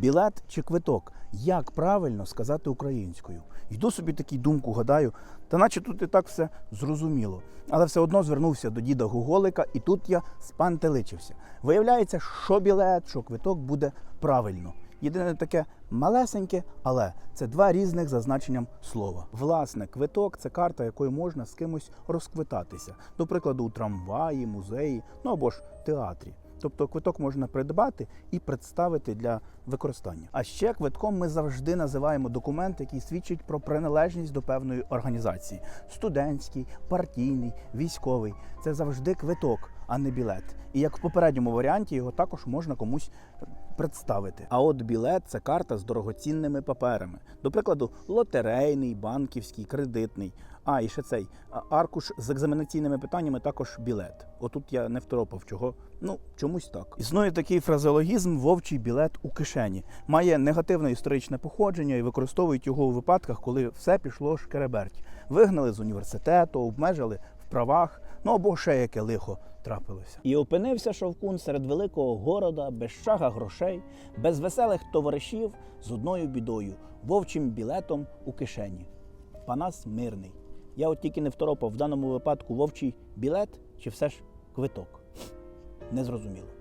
Білет чи квиток? Як правильно сказати українською? Йду собі таку думку, гадаю, та наче тут і так все зрозуміло. Але все одно звернувся до діда Гуголика, і тут я спантеличився. Виявляється, що білет, що квиток буде правильно. Єдине таке малесеньке, але це два різних за значенням слова. Власне, квиток це карта, якою можна з кимось розквитатися. До прикладу, у трамваї, музеї, ну або ж театрі. Тобто квиток можна придбати і представити для використання. А ще квитком ми завжди називаємо документ, який свідчить про приналежність до певної організації: студентський, партійний, військовий. Це завжди квиток, а не білет. І як в попередньому варіанті його також можна комусь представити. А от білет це карта з дорогоцінними паперами. До прикладу, лотерейний, банківський, кредитний. А, і ще цей аркуш з екзаменаційними питаннями також білет. Отут я не второпав чого. Ну, чомусь так. Існує такий фразеологізм вовчий білет у кишені. Має негативне історичне походження і використовують його у випадках, коли все пішло шкереберть. Вигнали з університету, обмежили правах, ну або ще яке лихо трапилося. І опинився Шовкун серед великого города, без шага грошей, без веселих товаришів, з одною бідою, вовчим білетом у кишені. Панас мирний. Я от тільки не второпав в даному випадку вовчий білет чи все ж квиток. Незрозуміло.